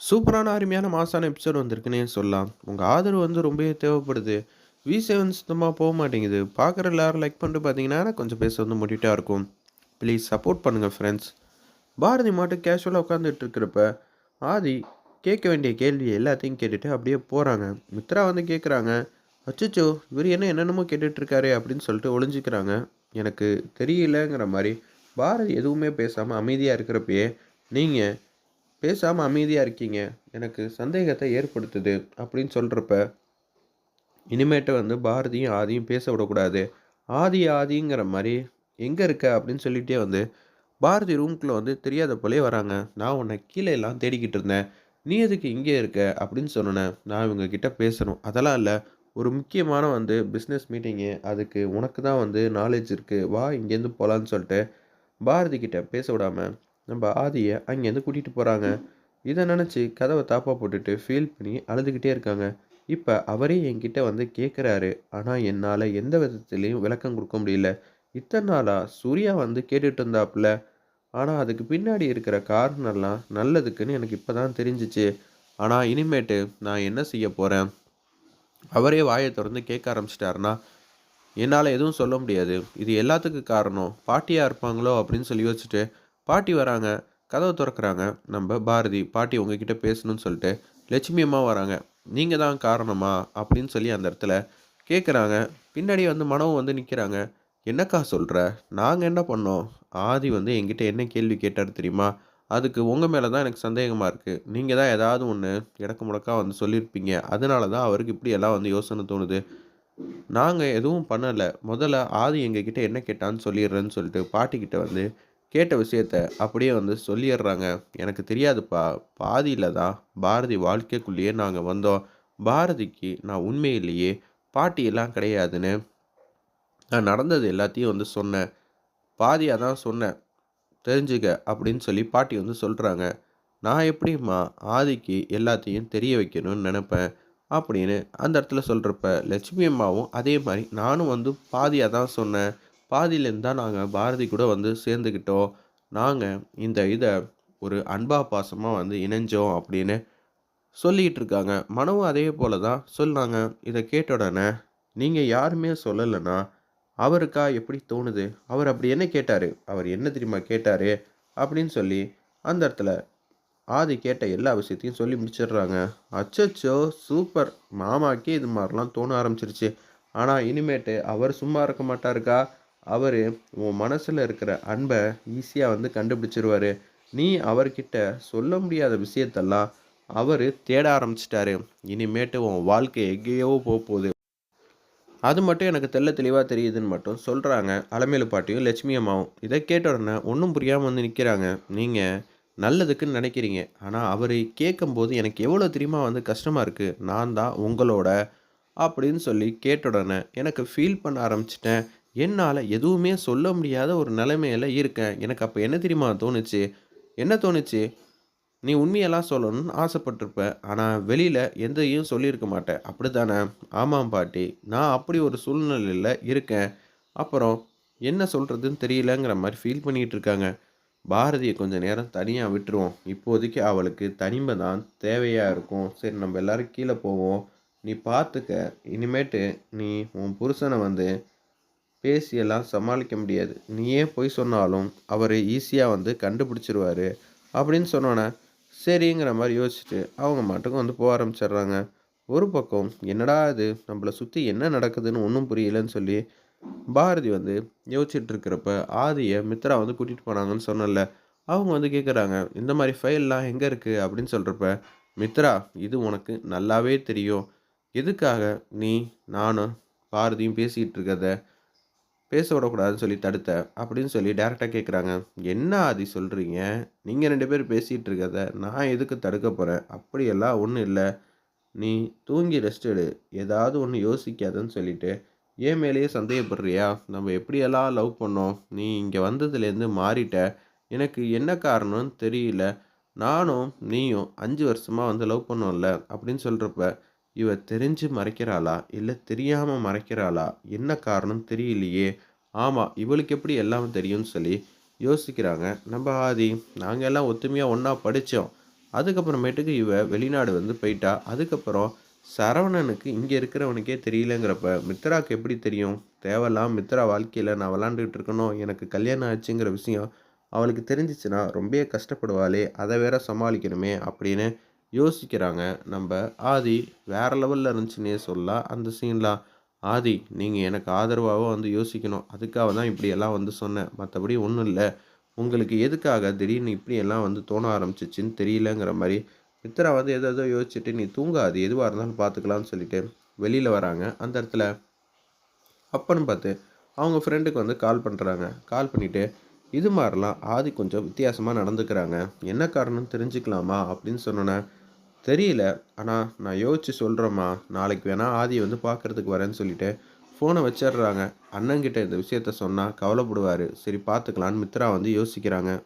சூப்பரான அருமையான மாசான எபிசோட் வந்திருக்குன்னே சொல்லலாம். உங்கள் ஆதரவு வந்து ரொம்பவே தேவைப்படுது. வி செவன் சுத்தமாக போக மாட்டேங்குது. பார்க்குற எல்லாரும் லைக் பண்ணிட்டு பார்த்தீங்கன்னா, கொஞ்சம் பேச வந்து முடிட்டாக இருக்கும். ப்ளீஸ் சப்போர்ட் பண்ணுங்கள் ஃப்ரெண்ட்ஸ். பாரதி மாட்டு கேஷுவலாக உட்காந்துட்டு இருக்கிறப்ப, ஆதி கேட்க வேண்டிய கேள்வி எல்லாத்தையும் கேட்டுட்டு அப்படியே போகிறாங்க மித்ரா வந்து கேட்குறாங்க, "அச்சச்சோ! இவர் என்ன என்னென்னமோ கேட்டுட்ருக்காரு அப்படின்னு சொல்லிட்டு ஒளிஞ்சிக்கிறாங்க எனக்கு தெரியலங்கிற மாதிரி பாரதி எதுவுமே பேசாமல் அமைதியாக இருக்கிறப்பயே, நீங்கள் பேசாமல் அமைதியாக இருக்கீங்க. எனக்கு சந்தேகத்தை ஏற்படுத்துது." அப்படின்னு சொல்கிறப்ப இனிமேட்டு வந்து பாரதியும், ஆதியும் பேச விடக்கூடாது. ஆதி, ஆதிங்கிற மாதிரி எங்கே இருக்க?" அப்படின்னு சொல்லிகிட்டே வந்து, பாரதி ரூம்குள்ளே வந்து தெரியாத போலே வராங்க. "நான் உன்னை கீழே எல்லாம் தேடிக்கிட்டு இருந்தேன். நீ எதுக்கு இங்கே இருக்க?" அப்படின்னு சொன்னேன் "நான் இவங்க கிட்ட பேசணும்." "அதெல்லாம் இல்லை ஒரு முக்கியமான வந்து பிஸ்னஸ் மீட்டிங்கு. அதுக்கு உனக்கு தான் வந்து நாலேஜ் இருக்குது வா இங்கேருந்து போகலான்னு சொல்லிட்டு, பாரதி கிட்ட பேச விடாமல் நம்ம ஆதியை அங்கேருந்து கூட்டிகிட்டு போகிறாங்க இதை நினச்சி கதவை தாப்பா போட்டுட்டு ஃபீல் பண்ணி அழுதுகிட்டே இருக்காங்க. இப்போ அவரே என்கிட்ட வந்து கேட்குறாரு. ஆனால் என்னால் எந்த விதத்துலேயும் விளக்கம் கொடுக்க முடியல. இத்தனை நாளாக சூர்யா வந்து கேட்டுட்டு இருந்தாப்புல ஆனால் அதுக்கு பின்னாடி இருக்கிற காரணம்லாம் நல்லதுக்குன்னு எனக்கு இப்போ தான் தெரிஞ்சுச்சு. ஆனால் இனிமேட்டு நான் என்ன செய்ய போகிறேன் அவரே வாயை திறந்து கேட்க ஆரம்பிச்சிட்டாருனா என்னால் எதுவும் சொல்ல முடியாது. இது எல்லாத்துக்கும் காரணம் பாட்டியாக இருப்பாங்களோ அப்படின்னு சொல்லி யோசிச்சுட்டு, பாட்டி வராங்க. கதவை திறக்கிறாங்க நம்ம பாரதி, "பாட்டி உங்ககிட்ட பேசணும்னு" சொல்லிட்டு, லட்சுமி அம்மா வராங்க. நீங்கள் தான் காரணமா?" அப்படின்னு சொல்லி அந்த இடத்துல கேட்குறாங்க. பின்னாடி வந்து மனவும் வந்து நிற்கிறாங்க "என்னக்கா சொல்கிற நாங்கள் என்ன பண்ணோம்? ஆதி வந்து எங்கிட்ட என்ன கேள்வி கேட்டார் தெரியுமா? அதுக்கு உங்கள் மேலே தான் எனக்கு சந்தேகமாக இருக்குது நீங்கள் தான் ஏதாவது ஒன்று இடக்க முடக்கா வந்து சொல்லியிருப்பீங்க. அதனால தான் அவருக்கு இப்படி எல்லாம் வந்து யோசனை தோணுது. நாங்கள் எதுவும் பண்ணலை முதல்ல ஆதி எங்ககிட்ட என்ன கேட்டான்னு சொல்லிடுறேன்னு" சொல்லிட்டு பாட்டிக்கிட்ட வந்து கேட்ட விஷயத்த அப்படியே வந்து சொல்லிடுறாங்க "எனக்கு தெரியாதுப்பா. பாதியில் தான் பாரதி வாழ்க்கைக்குள்ளேயே நாங்கள் வந்தோம். பாரதிக்கு நான் உண்மையிலேயே பாட்டியெல்லாம் கிடையாதுன்னு, நான் நடந்தது எல்லாத்தையும் வந்து சொன்னேன். பாதியாக தான் சொன்னேன். தெரிஞ்சுக்க" அப்படின்னு சொல்லி பாட்டி வந்து சொல்கிறாங்க "நான் எப்படிம்மா ஆதிக்கு எல்லாத்தையும் தெரிய வைக்கணும்னு நினப்பேன் அப்படின்னு அந்த இடத்துல சொல்கிறப்ப லட்சுமி அம்மாவும் அதே மாதிரி "நானும் வந்து பாதியாக தான் சொன்னேன். பாதியிலேருந்து தான் நாங்கள் பாரதி கூட வந்து சேர்ந்துக்கிட்டோம். நாங்கள் இந்த இதை ஒரு அன்பா, பாசமாக வந்து இணைஞ்சோம்." அப்படின்னு சொல்லிக்கிட்டு இருக்காங்க. மனவும் அதே போல தான் சொன்னாங்க. இதை கேட்ட உடனே, நீங்கள் யாருமே சொல்லலைன்னா அவருக்கா எப்படி தோணுது? அவர் அப்படி என்ன கேட்டார் அவர் என்ன தெரியுமா கேட்டார் அப்படின்னு சொல்லி அந்த இடத்துல ஆதி கேட்ட எல்லா விஷயத்தையும் சொல்லி முடிச்சிடுறாங்க. "அச்சச்சோ! சூப்பர்! மாமாக்கே இது மாதிரிலாம் தோண ஆரம்பிச்சிருச்சு. ஆனால் இனிமேட்டு அவர் சும்மா இருக்க மாட்டாருக்கா. அவர் உன் மனசில் இருக்கிற அன்பை ஈஸியாக வந்து கண்டுபிடிச்சிருவார். நீ அவர்கிட்ட சொல்ல முடியாத விஷயத்தெல்லாம் அவர் தேட ஆரம்பிச்சிட்டாரு. இனிமேட்டு உன் வாழ்க்கை எங்கேயோ போகுது அது மட்டும் எனக்கு தெள்ள தெளிவாக தெரியுதுன்னு மட்டும் சொல்கிறாங்க அலமேலு பாட்டியும், லட்சுமி அம்மாவும். இதை கேட்ட உடனே ஒன்றும் புரியாமல் வந்து நிற்கிறாங்க நீங்கள் நல்லதுக்குன்னு நினைக்கிறீங்க. ஆனால் அவர் கேட்கும்போது எனக்கு எவ்வளோ தெரியுமா வந்து கஷ்டமாக இருக்குது நான் தான் உங்களோட" அப்படின்னு சொல்லி கேட்ட உடனே, எனக்கு ஃபீல் பண்ண ஆரம்பிச்சிட்டேன். என்னால் எதுவுமே சொல்ல முடியாத ஒரு நிலைமையில இருக்கேன். எனக்கு அப்போ என்ன தெரியுமா தோணுச்சு? என்ன தோணுச்சு? "நீ உண்மையெல்லாம் சொல்லணும்னு ஆசைப்பட்டிருப்ப ஆனால் வெளியில் எந்தையும் சொல்லியிருக்க மாட்டேன் அப்படி தானே "ஆமாம் பாட்டி. நான் அப்படி ஒரு சூழ்நிலையில் இருக்கேன்." அப்புறம் என்ன சொல்கிறதுன்னு தெரியலங்கிற மாதிரி ஃபீல் பண்ணிகிட்டு இருக்காங்க. பாரதியை கொஞ்சம் நேரம் தனியாக விட்டுருவோம். இப்போதைக்கு அவளுக்கு தனிமை தான் தேவையாக இருக்கும். சரி நம்ம எல்லாரும் கீழே போவோம். நீ பார்த்துக்க. இனிமேட்டு நீ உன் புருஷனை வந்து பேசியெல்லாம் சமாளிக்க முடியாது. நீயே போய் சொன்னாலும் அவர் ஈஸியாக வந்து கண்டுபிடிச்சிருவார் அப்படின்னு சொன்னோன்னே சரிங்கிற மாதிரி யோசிச்சுட்டு அவங்க மாட்டுக்கும் வந்து போக ஆரம்பிச்சிடுறாங்க. ஒரு பக்கம், "என்னடா இது? நம்மள சுற்றி என்ன நடக்குதுன்னு ஒன்றும் புரியலன்னு" சொல்லி பாரதி வந்து யோசிச்சுட்டு இருக்கிறப்ப, ஆதியை மித்ரா வந்து கூட்டிகிட்டு போனாங்கன்னு சொன்னேன்ல. அவங்க வந்து கேட்குறாங்க, "இந்த மாதிரி ஃபைல்லாம் எங்கே இருக்குது அப்படின்னு சொல்கிறப்ப "மித்ரா, இது உனக்கு நல்லாவே தெரியும். எதுக்காக நீ, நானும், பாரதியும் பேசிக்கிட்டு இருக்கிறத பேச விடக்கூடாதுன்னு சொல்லி தடுத்த?" அப்படின்னு சொல்லி டேரெக்டாக கேட்குறாங்க. "என்ன ஆதி சொல்கிறீங்க நீங்கள் ரெண்டு பேரும் பேசிகிட்டு இருக்கிறத நான் எதுக்கு தடுக்க போகிறேன் அப்படியெல்லாம் ஒன்றும் இல்லை நீ தூங்கி ரெஸ்ட் எடு. ஏதாவது ஒன்று யோசிக்காதன்னு சொல்லிட்டு, ஏன் மேலேயே சந்தேகப்படுறியா? நம்ம எப்படியெல்லாம் லவ் பண்ணோம். நீ இங்கே வந்ததுலேருந்து மாறிட்ட. எனக்கு என்ன காரணம்னு தெரியல. நானும் நீயும் அஞ்சு வருஷமாக வந்து லவ் பண்ணோம்ல." அப்படின்னு சொல்கிறப்ப இவ தெரிஞ்சு மறைக்கிறாளா? இல்லை தெரியாமல் மறைக்கிறாளா? என்ன காரணம்னு தெரியலையே. ஆமாம் இவளுக்கு எப்படி எல்லாம் தெரியும்னு சொல்லி யோசிக்கிறாங்க. நம்ம ஆதி, நாங்கள் எல்லாம் ஒத்துமையாக ஒன்றா படித்தோம் அதுக்கப்புறமேட்டுக்கு இவ வெளிநாடு வந்து போயிட்டா அதுக்கப்புறம் சரவணனுக்கு இங்கே இருக்கிறவனுக்கே தெரியலங்கிறப்ப மித்ராக்கு எப்படி தெரியும் தேவலாம் மித்ரா வாழ்க்கையில் நான் விளாண்டுக்கிட்டு இருக்கணும் எனக்கு கல்யாணம் ஆச்சுங்கிற விஷயம் அவளுக்கு தெரிஞ்சிச்சுன்னா ரொம்ப கஷ்டப்படுவாளே அதை வேற சமாளிக்கணுமே அப்படின்னு யோசிக்கிறாங்க. நம்ம ஆதி வேறு லெவலில் இருந்துச்சுன்னே சொல்லலாம். அந்த சீன்லாம் ஆதி நீங்கள் எனக்கு ஆதரவாகவும் வந்து யோசிக்கணும். அதுக்காக தான் இப்படியெல்லாம் வந்து சொன்னேன். மற்றபடி ஒன்றும் இல்லை. உங்களுக்கு எதுக்காக திடீர்னு இப்படியெல்லாம் வந்து தோண ஆரம்பிச்சிச்சின்னு தெரியலங்கிற மாதிரி மித்ரா வந்து எதோ எதோ யோசிச்சுட்டு நீ தூங்காது எதுவாக இருந்தாலும் பார்த்துக்கலாம்னு சொல்லிட்டு வெளியில் வராங்க. அந்த இடத்துல அப்பன்னு பார்த்து அவங்க ஃப்ரெண்டுக்கு வந்து கால் பண்ணுறாங்க கால் பண்ணிவிட்டு இது மாதிரிலாம் ஆதி கொஞ்சம் வித்தியாசமாக நடந்துக்கிறாங்க. என்ன காரணம் தெரிஞ்சுக்கலாமா அப்படின்னு சொன்னோன்னே தெரியல. ஆனால் நான் யோசிச்சு சொல்கிறேம்மா நாளைக்கு வேணால் ஆதியை வந்து பார்க்குறதுக்கு வரேன்னு சொல்லிவிட்டு ஃபோனை வச்சிடுறாங்க. அண்ணங்கிட்ட இந்த விஷயத்த சொன்னால் கவலைப்படுவார். சரி பார்த்துக்கலான்னு மித்ரா வந்து யோசிக்கிறாங்க.